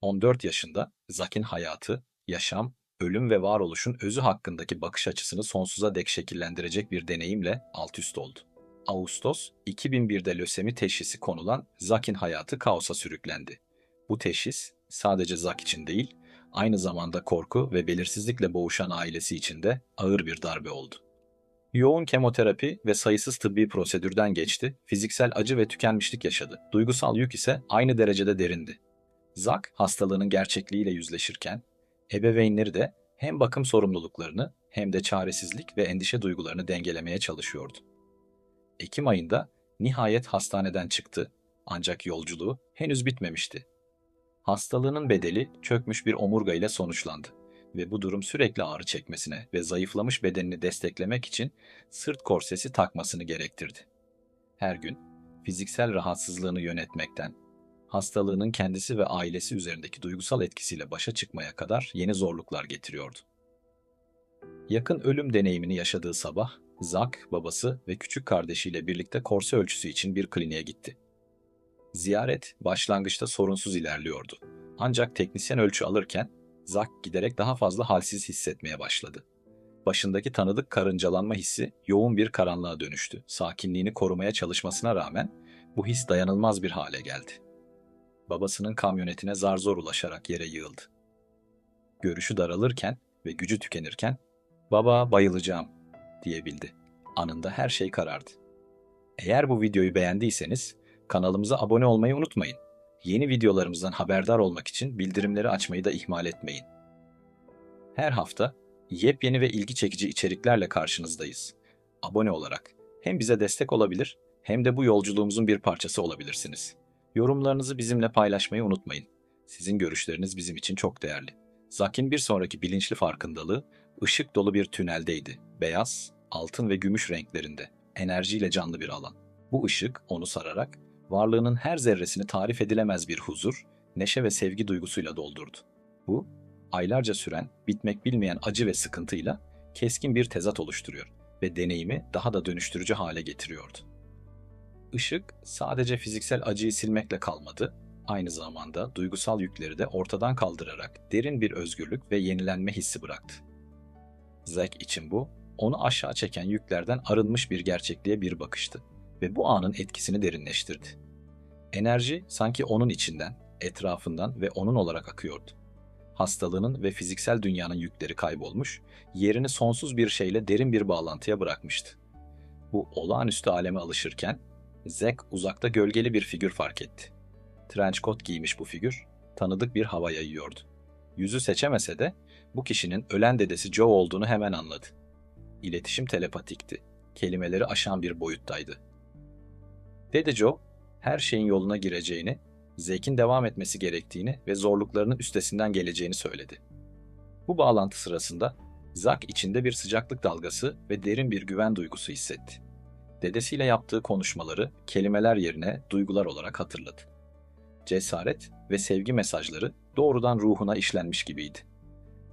14 yaşında Zack'in hayatı, yaşam, ölüm ve varoluşun özü hakkındaki bakış açısını sonsuza dek şekillendirecek bir deneyimle alt üst oldu. Ağustos 2001'de lösemi teşhisi konulan Zack'in hayatı kaosa sürüklendi. Bu teşhis sadece Zack için değil, aynı zamanda korku ve belirsizlikle boğuşan ailesi için de ağır bir darbe oldu. Yoğun kemoterapi ve sayısız tıbbi prosedürden geçti, fiziksel acı ve tükenmişlik yaşadı. Duygusal yük ise aynı derecede derindi. Zack hastalığının gerçekliğiyle yüzleşirken, ebeveynleri de hem bakım sorumluluklarını hem de çaresizlik ve endişe duygularını dengelemeye çalışıyordu. Ekim ayında nihayet hastaneden çıktı ancak yolculuğu henüz bitmemişti. Hastalığının bedeli çökmüş bir omurga ile sonuçlandı ve bu durum sürekli ağrı çekmesine ve zayıflamış bedenini desteklemek için sırt korsesi takmasını gerektirdi. Her gün fiziksel rahatsızlığını yönetmekten, hastalığının kendisi ve ailesi üzerindeki duygusal etkisiyle başa çıkmaya kadar yeni zorluklar getiriyordu. Yakın ölüm deneyimini yaşadığı sabah, Zack, babası ve küçük kardeşiyle birlikte korse ölçüsü için bir kliniğe gitti. Ziyaret başlangıçta sorunsuz ilerliyordu. Ancak teknisyen ölçü alırken Zack giderek daha fazla halsiz hissetmeye başladı. Başındaki tanıdık karıncalanma hissi yoğun bir karanlığa dönüştü. Sakinliğini korumaya çalışmasına rağmen bu his dayanılmaz bir hale geldi. Babasının kamyonetine zar zor ulaşarak yere yığıldı. Görüşü daralırken ve gücü tükenirken "Baba, bayılacağım." diyebildi. Anında her şey karardı. Eğer bu videoyu beğendiyseniz kanalımıza abone olmayı unutmayın. Yeni videolarımızdan haberdar olmak için bildirimleri açmayı da ihmal etmeyin. Her hafta yepyeni ve ilgi çekici içeriklerle karşınızdayız. Abone olarak hem bize destek olabilir hem de bu yolculuğumuzun bir parçası olabilirsiniz. Yorumlarınızı bizimle paylaşmayı unutmayın. Sizin görüşleriniz bizim için çok değerli. Zakin bir sonraki bilinçli farkındalığı ışık dolu bir tüneldeydi. Beyaz, altın ve gümüş renklerinde, enerjiyle canlı bir alan. Bu ışık onu sararak varlığının her zerresini tarif edilemez bir huzur, neşe ve sevgi duygusuyla doldurdu. Bu, aylarca süren, bitmek bilmeyen acı ve sıkıntıyla keskin bir tezat oluşturuyor ve deneyimi daha da dönüştürücü hale getiriyordu. Işık sadece fiziksel acıyı silmekle kalmadı, aynı zamanda duygusal yükleri de ortadan kaldırarak derin bir özgürlük ve yenilenme hissi bıraktı. Zack için bu, onu aşağı çeken yüklerden arınmış bir gerçekliğe bir bakıştı ve bu anın etkisini derinleştirdi. Enerji sanki onun içinden, etrafından ve onun olarak akıyordu. Hastalığının ve fiziksel dünyanın yükleri kaybolmuş, yerini sonsuz bir şeyle derin bir bağlantıya bırakmıştı. Bu olağanüstü aleme alışırken Zack uzakta gölgeli bir figür fark etti. Trench coat giymiş bu figür, tanıdık bir hava yayıyordu. Yüzü seçemese de bu kişinin ölen dedesi Joe olduğunu hemen anladı. İletişim telepatikti. Kelimeleri aşan bir boyuttaydı. Dede Joe, her şeyin yoluna gireceğini, Zack'in devam etmesi gerektiğini ve zorluklarının üstesinden geleceğini söyledi. Bu bağlantı sırasında Zack içinde bir sıcaklık dalgası ve derin bir güven duygusu hissetti. Dedesiyle yaptığı konuşmaları kelimeler yerine duygular olarak hatırladı. Cesaret ve sevgi mesajları doğrudan ruhuna işlenmiş gibiydi.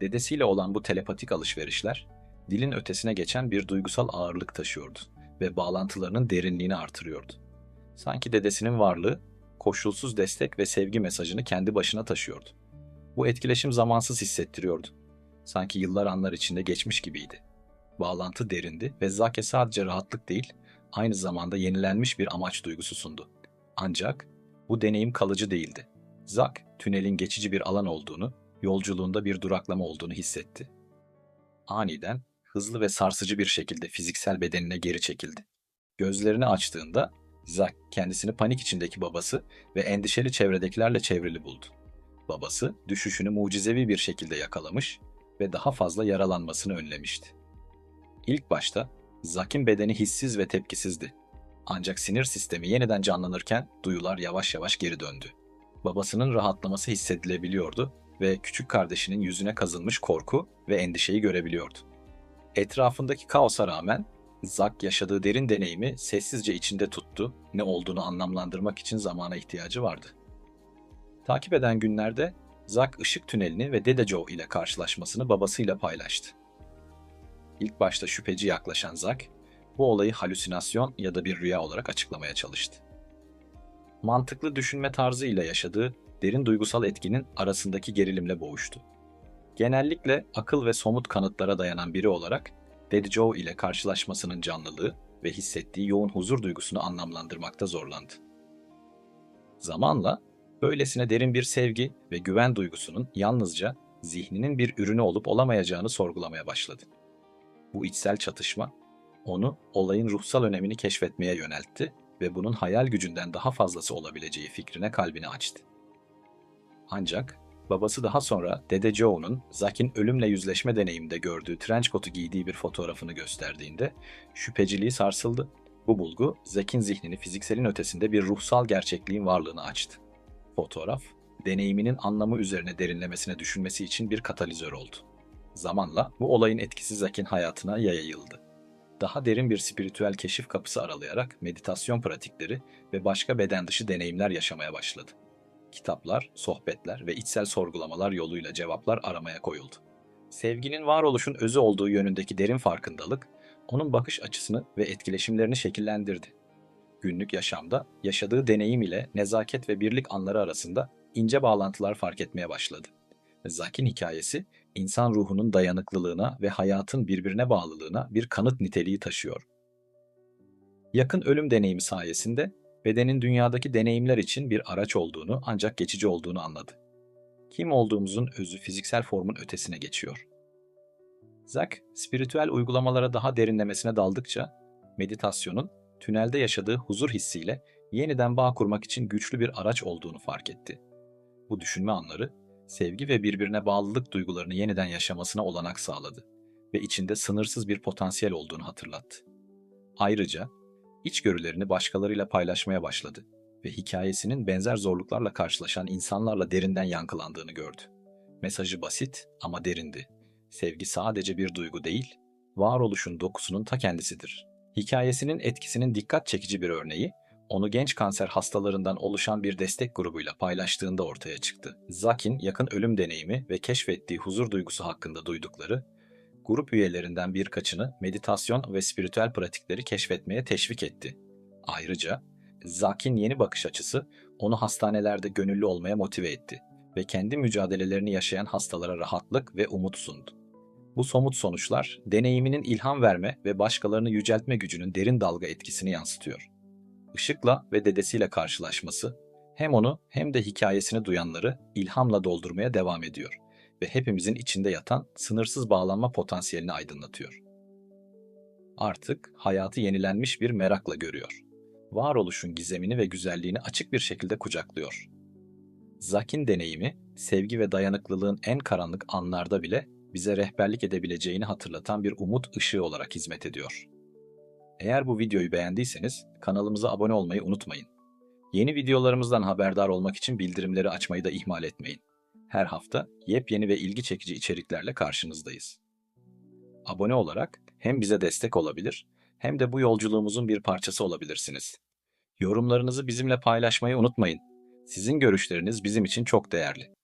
Dedesiyle olan bu telepatik alışverişler dilin ötesine geçen bir duygusal ağırlık taşıyordu ve bağlantılarının derinliğini artırıyordu. Sanki dedesinin varlığı koşulsuz destek ve sevgi mesajını kendi başına taşıyordu. Bu etkileşim zamansız hissettiriyordu. Sanki yıllar anlar içinde geçmiş gibiydi. Bağlantı derindi ve Zake sadece rahatlık değil, aynı zamanda yenilenmiş bir amaç duygusu sundu. Ancak bu deneyim kalıcı değildi. Zack, tünelin geçici bir alan olduğunu, yolculuğunda bir duraklama olduğunu hissetti. Aniden, hızlı ve sarsıcı bir şekilde fiziksel bedenine geri çekildi. Gözlerini açtığında Zack kendisini panik içindeki babası ve endişeli çevredekilerle çevrili buldu. Babası düşüşünü mucizevi bir şekilde yakalamış ve daha fazla yaralanmasını önlemişti. İlk başta Zack'in bedeni hissiz ve tepkisizdi. Ancak sinir sistemi yeniden canlanırken duyular yavaş yavaş geri döndü. Babasının rahatlaması hissedilebiliyordu ve küçük kardeşinin yüzüne kazınmış korku ve endişeyi görebiliyordu. Etrafındaki kaosa rağmen Zack yaşadığı derin deneyimi sessizce içinde tuttu, ne olduğunu anlamlandırmak için zamana ihtiyacı vardı. Takip eden günlerde Zack ışık tünelini ve Dede Joe ile karşılaşmasını babasıyla paylaştı. İlk başta şüpheci yaklaşan Zack, bu olayı halüsinasyon ya da bir rüya olarak açıklamaya çalıştı. Mantıklı düşünme tarzıyla yaşadığı derin duygusal etkinin arasındaki gerilimle boğuştu. Genellikle akıl ve somut kanıtlara dayanan biri olarak Dead Joe ile karşılaşmasının canlılığı ve hissettiği yoğun huzur duygusunu anlamlandırmakta zorlandı. Zamanla böylesine derin bir sevgi ve güven duygusunun yalnızca zihninin bir ürünü olup olamayacağını sorgulamaya başladı. Bu içsel çatışma onu olayın ruhsal önemini keşfetmeye yöneltti ve bunun hayal gücünden daha fazlası olabileceği fikrine kalbini açtı. Ancak babası daha sonra Dede Joe'nun Zack'in ölümle yüzleşme deneyiminde gördüğü trench coat'u giydiği bir fotoğrafını gösterdiğinde şüpheciliği sarsıldı. Bu bulgu Zack'in zihnini fizikselin ötesinde bir ruhsal gerçekliğin varlığını açtı. Fotoğraf, deneyiminin anlamı üzerine derinlemesine düşünmesi için bir katalizör oldu. Zamanla bu olayın etkisi Zack'in hayatına yayıldı. Daha derin bir spiritüel keşif kapısı aralayarak meditasyon pratikleri ve başka beden dışı deneyimler yaşamaya başladı. Kitaplar, sohbetler ve içsel sorgulamalar yoluyla cevaplar aramaya koyuldu. Sevginin varoluşun özü olduğu yönündeki derin farkındalık, onun bakış açısını ve etkileşimlerini şekillendirdi. Günlük yaşamda yaşadığı deneyim ile nezaket ve birlik anları arasında ince bağlantılar fark etmeye başladı. Zakin hikayesi, insan ruhunun dayanıklılığına ve hayatın birbirine bağlılığına bir kanıt niteliği taşıyor. Yakın ölüm deneyimi sayesinde bedenin dünyadaki deneyimler için bir araç olduğunu ancak geçici olduğunu anladı. Kim olduğumuzun özü fiziksel formun ötesine geçiyor. Zack, spiritüel uygulamalara daha derinlemesine daldıkça, meditasyonun tünelde yaşadığı huzur hissiyle yeniden bağ kurmak için güçlü bir araç olduğunu fark etti. Bu düşünme anları, sevgi ve birbirine bağlılık duygularını yeniden yaşamasına olanak sağladı ve içinde sınırsız bir potansiyel olduğunu hatırlattı. Ayrıca içgörülerini başkalarıyla paylaşmaya başladı ve hikayesinin benzer zorluklarla karşılaşan insanlarla derinden yankılandığını gördü. Mesajı basit ama derindi. Sevgi sadece bir duygu değil, varoluşun dokusunun ta kendisidir. Hikayesinin etkisinin dikkat çekici bir örneği, onu genç kanser hastalarından oluşan bir destek grubuyla paylaştığında ortaya çıktı. Zack'in yakın ölüm deneyimi ve keşfettiği huzur duygusu hakkında duydukları, grup üyelerinden birkaçını meditasyon ve spiritüel pratikleri keşfetmeye teşvik etti. Ayrıca Zack'in yeni bakış açısı onu hastanelerde gönüllü olmaya motive etti ve kendi mücadelelerini yaşayan hastalara rahatlık ve umut sundu. Bu somut sonuçlar deneyiminin ilham verme ve başkalarını yüceltme gücünün derin dalga etkisini yansıtıyor. Işıkla ve dedesiyle karşılaşması hem onu hem de hikayesini duyanları ilhamla doldurmaya devam ediyor ve hepimizin içinde yatan sınırsız bağlanma potansiyelini aydınlatıyor. Artık hayatı yenilenmiş bir merakla görüyor. Varoluşun gizemini ve güzelliğini açık bir şekilde kucaklıyor. Zakin deneyimi, sevgi ve dayanıklılığın en karanlık anlarda bile bize rehberlik edebileceğini hatırlatan bir umut ışığı olarak hizmet ediyor. Eğer bu videoyu beğendiyseniz kanalımıza abone olmayı unutmayın. Yeni videolarımızdan haberdar olmak için bildirimleri açmayı da ihmal etmeyin. Her hafta yepyeni ve ilgi çekici içeriklerle karşınızdayız. Abone olarak hem bize destek olabilir hem de bu yolculuğumuzun bir parçası olabilirsiniz. Yorumlarınızı bizimle paylaşmayı unutmayın. Sizin görüşleriniz bizim için çok değerli.